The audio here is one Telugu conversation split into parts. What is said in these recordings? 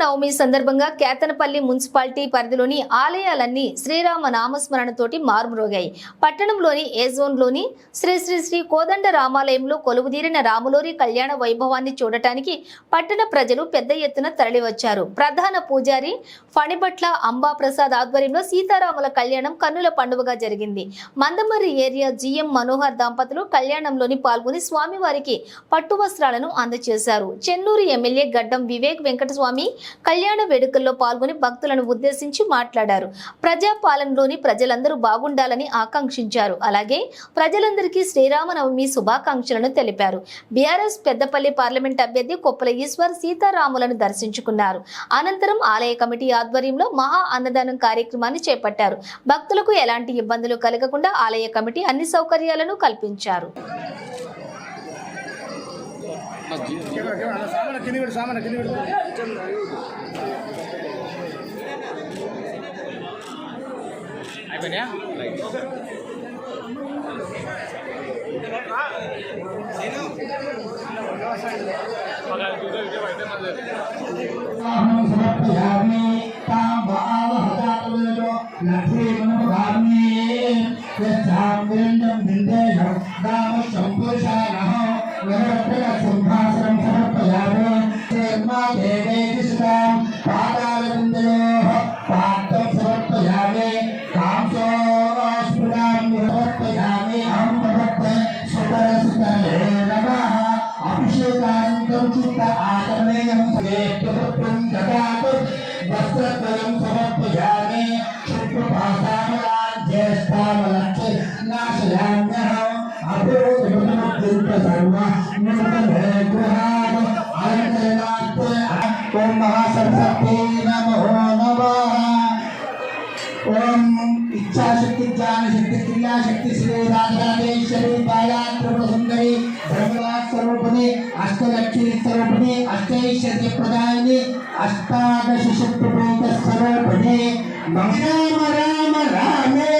శ్రీరామనవమి సందర్భంగా కేతనపల్లి మున్సిపాలిటీ పరిధిలోని ఆలయాలన్నీ శ్రీరామ నామస్మరణతోటి మారుమ్రోగాయి. పట్టణంలోని ఏ జోన్లోని శ్రీ శ్రీ శ్రీ కోదండ రామాలయంలో కొలువుదీరిన రాములోరి కళ్యాణ వైభవాన్ని చూడటానికి పట్టణ ప్రజలు పెద్ద ఎత్తున తరలివచ్చారు. ప్రధాన పూజారి ఫణిబట్ల అంబాప్రసాద్ ఆధ్వర్యంలో సీతారాముల కళ్యాణం కన్నుల పండుగగా జరిగింది. మందమర్రి ఏరియా జిఎం మనోహర్ దంపతులు కళ్యాణంలోని పాల్గొని స్వామివారికి పట్టు వస్త్రాలను అందజేశారు చెన్నూరు ఎమ్మెల్యే గడ్డం వివేక్ వెంకటస్వామి కళ్యాణ వేడుకల్లో పాల్గొని భక్తులను ఉద్దేశించి మాట్లాడారు. ప్రజాపాలనలోని ప్రజలందరూ బాగుండాలని ఆకాంక్షించారు. అలాగే ప్రజలందరికీ శ్రీరామనవమి శుభాకాంక్షలను తెలిపారు. బీఆర్ఎస్ పెద్దపల్లి పార్లమెంట్ అభ్యర్థి కొప్పల ఈశ్వర్ సీతారాములను దర్శించుకున్నారు. అనంతరం ఆలయ కమిటీ ఆధ్వర్యంలో మహా అన్నదానం కార్యక్రమాన్ని చేపట్టారు. భక్తులకు ఎలాంటి ఇబ్బందులు కలగకుండా ఆలయ కమిటీ అన్ని సౌకర్యాలను కల్పించారు. సామాన్ కింద పెడు సామాన్ కింద పెడు అయిపోయినా వస్త్రద్వయం సమర్పయామి. శుక్రపాశామలాన్ జ్యేష్ఠామలక్ష నాశయామ్యహం. అభివృద్ధి సర్వ నృతమే గృహా మహాసరస్వతీ నమో నమ ఓం ఇచ్చాశక్తి జ్ఞానశక్తి క్రియాశక్తి శ్రీ రాజరాజేశ్వరి బాలాత్రప సుందరి ధర్మరా స్వరూపిణి అష్టలక్ష్మి స్వరూపిణి అష్టైశ్వర్య ప్రధాని అష్టాదశ శక్తి స్వరూపిణి రామ రామ రామే.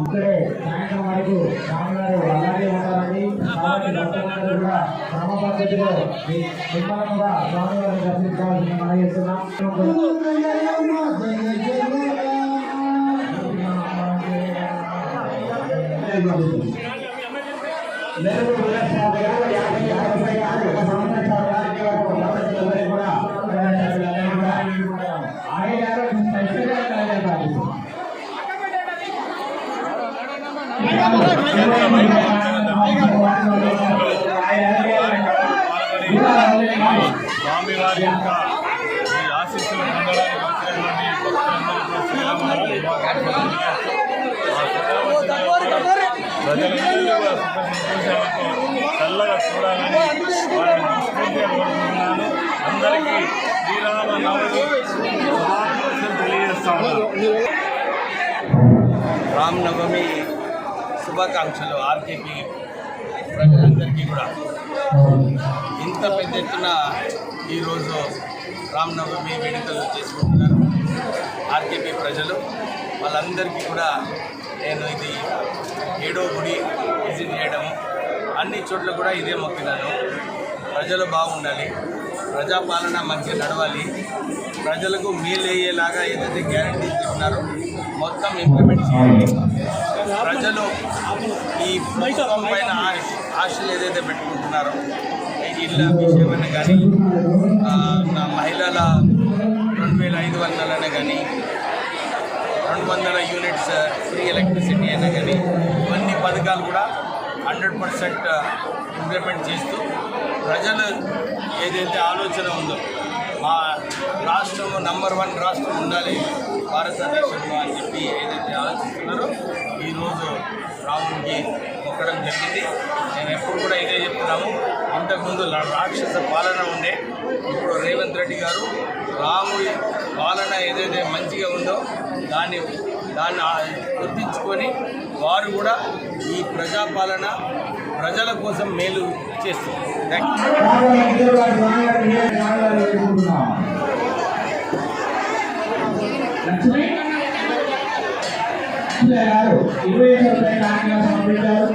ఇక్కడే సాయంత్రం వరకు రామగారు అలాగే ఉంటారని కాబట్టి భక్తులందరూ కూడా క్రమ పద్ధతిలో ని- స్వామివారిని దర్శించుకోవాల్సిన మనం చేస్తున్నాం నెలలు యాభై ఆరు స్వామివారి యొక్క ఈ ఆశీస్సులు పొందడానికి వచ్చినటువంటి భక్తులందరూ కూడా శ్రీరామ నవమి ఆ ప్రజలందరూ కూడా సుఖ సంతోషాలతో చల్లగా చూడాలని వారిని మనస్ఫూర్తిగా కోరుకుంటున్నాను అందరికీ శ్రీరామ నవమి శుభాకాంక్షలు తెలియజేస్తాను రామనవమి శుభాకాంక్షలు ఆర్కేపీ ప్రజలందరికీ కూడా. ఇంత పెద్ద ఎత్తున ఈరోజు రామనవమి వేడుకలు చేసుకుంటున్నారు ఆర్కేపీ ప్రజలు. వాళ్ళందరికీ కూడా నేను ఇది ఏడో గుడి విజిట్ చేయడం అన్ని చోట్ల కూడా ఇదే మొక్కినాను. ప్రజలు బాగుండాలి. ప్రజాపాలన మంచిగా నడవాలి. ప్రజలకు మేలు అయ్యేలాగా ఏదైతే గ్యారంటీ ఇస్తున్నారో మొత్తం ఇంప్లిమెంట్ చేయాలి. ప్రజలు ఈ ప్రభుత్వం పైన ఆశ- ఆశలు ఏదైతే పెట్టుకుంటున్నారో ఇళ్ళ విషయమైనా కానీ మహిళల రెండు వేల ఐదు వందలైనా కానీ రెండు వందల యూనిట్స్ ఫ్రీ ఎలక్ట్రిసిటీ అయినా కానీ ఇవన్నీ పథకాలు కూడా హండ్రెడ్ పర్సెంట్ ఇంప్లిమెంట్ చేస్తూ ప్రజలు ఏదైతే ఆలోచన ఉందో మా రాష్ట్రం నంబర్ వన్ రాష్ట్రం ఉండాలి. భారతదేశంలో అని చెప్పి ఏదైతే ఆలోచిస్తున్నారో ఈరోజు రాముడికి మొక్కడం జరిగింది. నేను ఎప్పుడు కూడా ఇదే చెప్తున్నాము. ఇంతకుముందు రాక్షస పాలన ఉండే ఇప్పుడు రేవంత్ రెడ్డి గారు రాముడి పాలన ఏదైతే మంచిగా ఉందో దాన్ని దాన్ని గుర్తించుకొని వారు కూడా ఈ ప్రజాపాలన ప్రజల కోసం మేలు చేస్తుంది లక్ష్మి లక్ష్మి గారు ఇరవై ఐదు రూపాయల ఆజ్ఞ సమర్పించారు